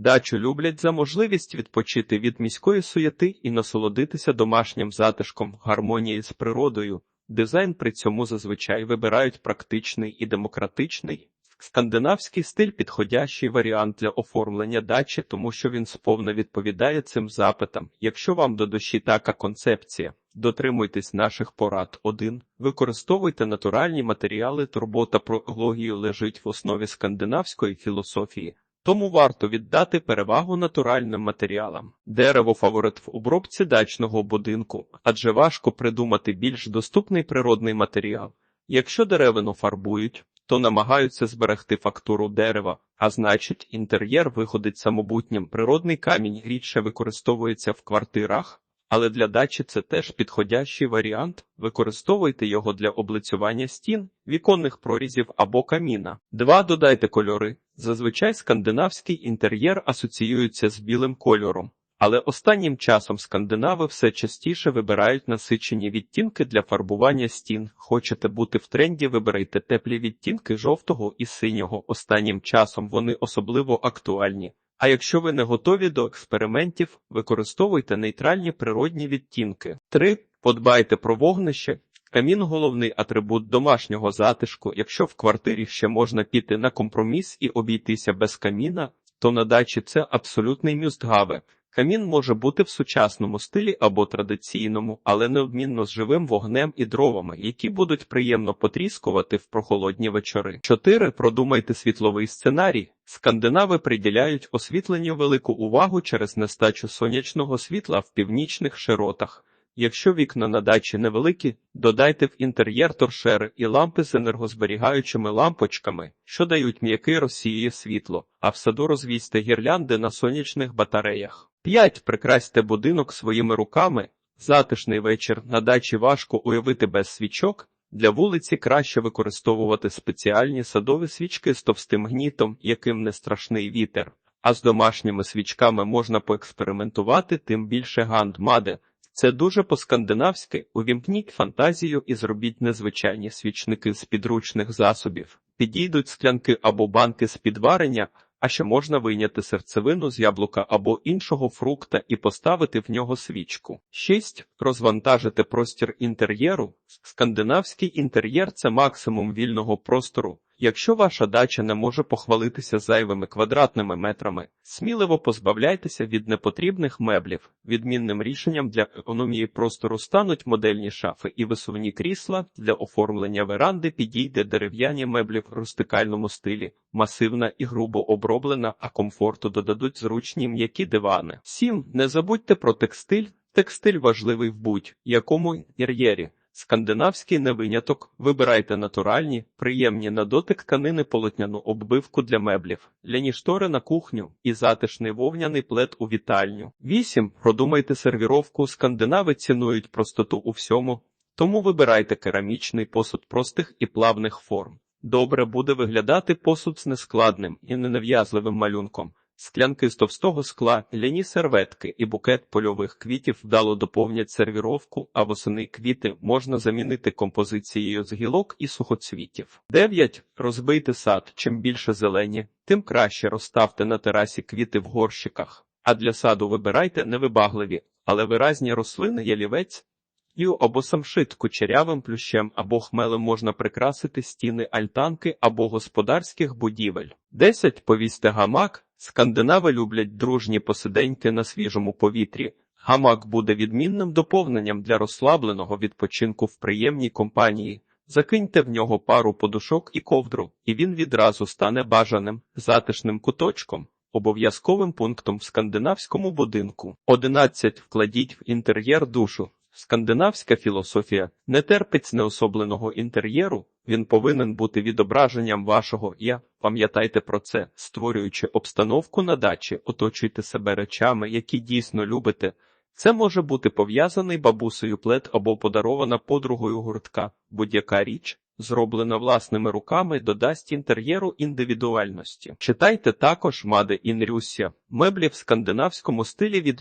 Дачу люблять за можливість відпочити від міської суєти і насолодитися домашнім затишком гармонії з природою. Дизайн при цьому зазвичай вибирають практичний і демократичний. Скандинавський стиль підходящий варіант для оформлення дачі, тому що він сповна відповідає цим запитам. Якщо вам до душі така концепція, дотримуйтесь наших порад. 1. Використовуйте натуральні матеріали. Турбота про екологію лежить в основі скандинавської філософії. Тому варто віддати перевагу натуральним матеріалам. Дерево фаворит в обробці дачного будинку, адже важко придумати більш доступний природний матеріал. Якщо деревину фарбують, то намагаються зберегти фактуру дерева, а значить, інтер'єр виходить самобутнім. Природний камінь рідше використовується в квартирах, але для дачі це теж підходящий варіант. Використовуйте його для облицювання стін, віконних прорізів або каміна. 2. Додайте кольори. Зазвичай скандинавський інтер'єр асоціюється з білим кольором. Але останнім часом скандинави все частіше вибирають насичені відтінки для фарбування стін. Хочете бути в тренді, вибирайте теплі відтінки жовтого і синього. Останнім часом вони особливо актуальні. А якщо ви не готові до експериментів, використовуйте нейтральні природні відтінки. 3. Подбайте про вогнище. Камін головний атрибут домашнього затишку. Якщо в квартирі ще можна піти на компроміс і обійтися без каміна, то на дачі це абсолютний мюстгаве. Камін може бути в сучасному стилі або традиційному, але неодмінно з живим вогнем і дровами, які будуть приємно потріскувати в прохолодні вечори. 4. Продумайте світловий сценарій. Скандинави приділяють освітленню велику увагу через нестачу сонячного світла в північних широтах. Якщо вікна на дачі невеликі, додайте в інтер'єр торшери і лампи з енергозберігаючими лампочками, що дають м'який розсіює світло, а в саду розвісьте гірлянди на сонячних батареях. 5. Прикрасьте будинок своїми руками. Затишний вечір на дачі важко уявити без свічок. Для вулиці краще використовувати спеціальні садові свічки з товстим гнітом, яким не страшний вітер. А з домашніми свічками можна поекспериментувати, тим більше гандмаде. Це дуже по-скандинавськи. Увімкніть фантазію і зробіть незвичайні свічники з підручних засобів. Підійдуть склянки або банки з підварення, а ще можна вийняти серцевину з яблука або іншого фрукта і поставити в нього свічку. 6. Розвантажити простір інтер'єру. Скандинавський інтер'єр це максимум вільного простору. Якщо ваша дача не може похвалитися зайвими квадратними метрами, сміливо позбавляйтеся від непотрібних меблів. Відмінним рішенням для економії простору стануть модельні шафи і висувні крісла. Для оформлення веранди підійде дерев'яні меблі в рустикальному стилі, масивна і грубо оброблена, а комфорту додадуть зручні м'які дивани. 7. Не забудьте про текстиль. Текстиль важливий в будь-якому інтер'єрі. Скандинавський не виняток. Вибирайте натуральні, приємні на дотик тканини полотняну оббивку для меблів, ляні штори на кухню і затишний вовняний плед у вітальню. 8. Продумайте сервіровку. Скандинави цінують простоту у всьому, тому вибирайте керамічний посуд простих і плавних форм. Добре буде виглядати посуд з нескладним і ненав'язливим малюнком. Склянки з товстого скла, ляні серветки і букет польових квітів вдало доповнять сервіровку, а восени квіти можна замінити композицією з гілок і сухоцвітів. 9. Розбийте сад. Чим більше зелені, тим краще розставте на терасі квіти в горщиках. А для саду вибирайте невибагливі, але виразні рослини ялівець, Ю або самшит кучерявим плющем або хмелем можна прикрасити стіни альтанки або господарських будівель. 10. Повісьте гамак. Скандинави люблять дружні посиденьки на свіжому повітрі. Гамак буде відмінним доповненням для розслабленого відпочинку в приємній компанії. Закиньте в нього пару подушок і ковдру, і він відразу стане бажаним затишним куточком. Обов'язковим пунктом в скандинавському будинку. 11. Вкладіть в інтер'єр душу. Скандинавська філософія не терпить неособленого інтер'єру, він повинен бути відображенням вашого я. Пам'ятайте про це, створюючи обстановку на дачі, оточуйте себе речами, які дійсно любите. Це може бути пов'язаний бабусею плед або подарована подругою гуртка. Будь-яка річ, зроблена власними руками, додасть інтер'єру індивідуальності. Читайте також Маде Інрюсія, меблі в скандинавському стилі від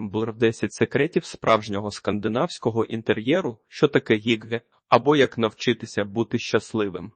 Мблр 10 секретів справжнього скандинавського інтер'єру, що таке гігве, або як навчитися бути щасливим.